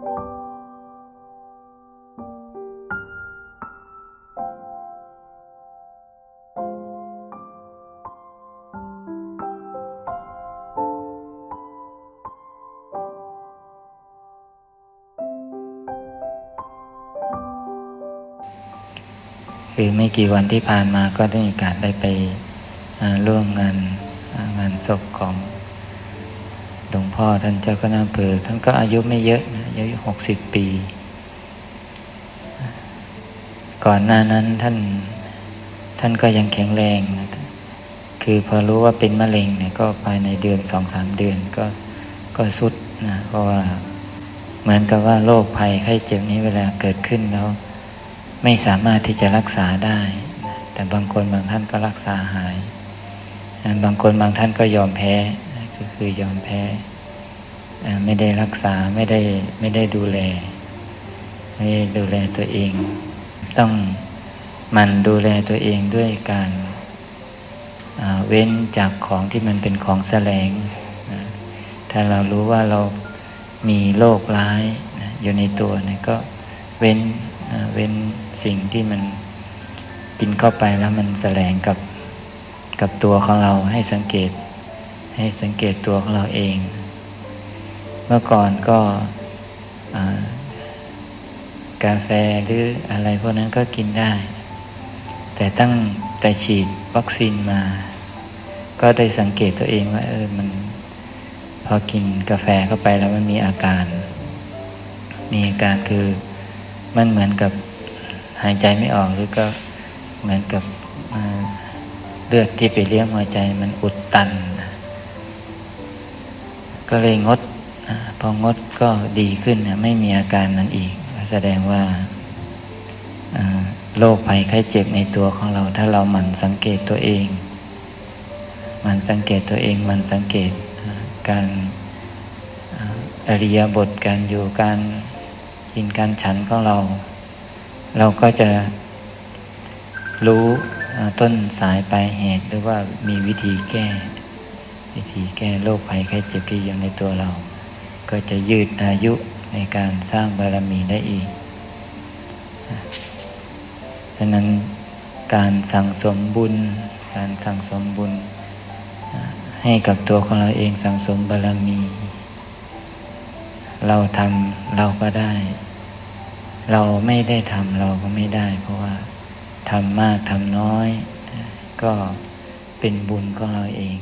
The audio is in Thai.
คือไม่กี่วันที่ผ่านมาก็ได้มีโอกาสได้ไปร่วมงานงานศพของหลวงพ่อท่านเจ้าคณะอำเภอท่านก็อายุไม่เยอะนะ ยุหกสิบปี ก่อนหน้านั้นท่านท่านก็ยังแข็งแรงนะคือพอรู้ว่าเป็นมะเร็งเนี่ยก็ภายในเดือนสองสามเดือนก็ก็สุดนะเพราะว่าเหมือนกับว่าโรคภัยไข้เจ็บนี้เวลาเกิดขึ้นแล้ว ไม่สามารถที่จะรักษาได้ แต่บางคนบางท่านก็รักษาหาย บางคนบางท่านก็ยอมแพ้ก็คือยอมแพ้ ไม่ได้รักษาไม่ได้ไม่ได้ดูแล ไม่ได้ดูแลตัวเอง ต้องมันดูแลตัวเองด้วยการเว้นจากของที่มันเป็นของแสลง ถ้าเรารู้ว่าเรามีโรคร้ายอยู่ในตัวเนี่ยก็เว้นเว้นสิ่งที่มันกินเข้าไปแล้วมันแสลงกับกับตัวของเราให้สังเกต ให้สังเกตตัวของเราเอง มื่อก่อนก็กาแฟหรืออะไรพวกนั้นก็กินได้ แต่ตั้งแต่ฉีดวัคซีนมา ก็ได้สังเกตตัวเองว่าเออมันพอกินกาแฟเข้าไปแล้วมันมีอาการ มีอาการคือมันเหมือนกับหายใจไม่ออกหรือก็เหมือนกับเลือดที่ไปเลี้ยงหัวใจมันอุดตัน ก็เลยงด พองดก็ดีขึ้นไม่มีอาการนั้นอีก แสดงว่าโรคภัยไข้เจ็บในตัวของเรา ถ้าเราหมั่นสังเกตตัวเอง หมั่นสังเกตตัวเองหมั่นสังเกตการอริยบทการอยู่การกินการฉันของเรา เราก็จะรู้ต้นสายปลายเหตุหรือว่ามีวิธีแก้ วิธีแก้โรคภัยไข้เจ็บที่อยู่ในตัวเรา ก็จะยืดอายุในการสร้างบารมีได้อีกฉะนั้นการสั่งสมบุญ การสั่งสมบุญ ให้กับตัวของเราเองสั่งสมบารมี เราทำเราก็ได้ เราไม่ได้ทำเราก็ไม่ได้ เพราะว่าทำมากทำน้อย ก็เป็นบุญของเราเอง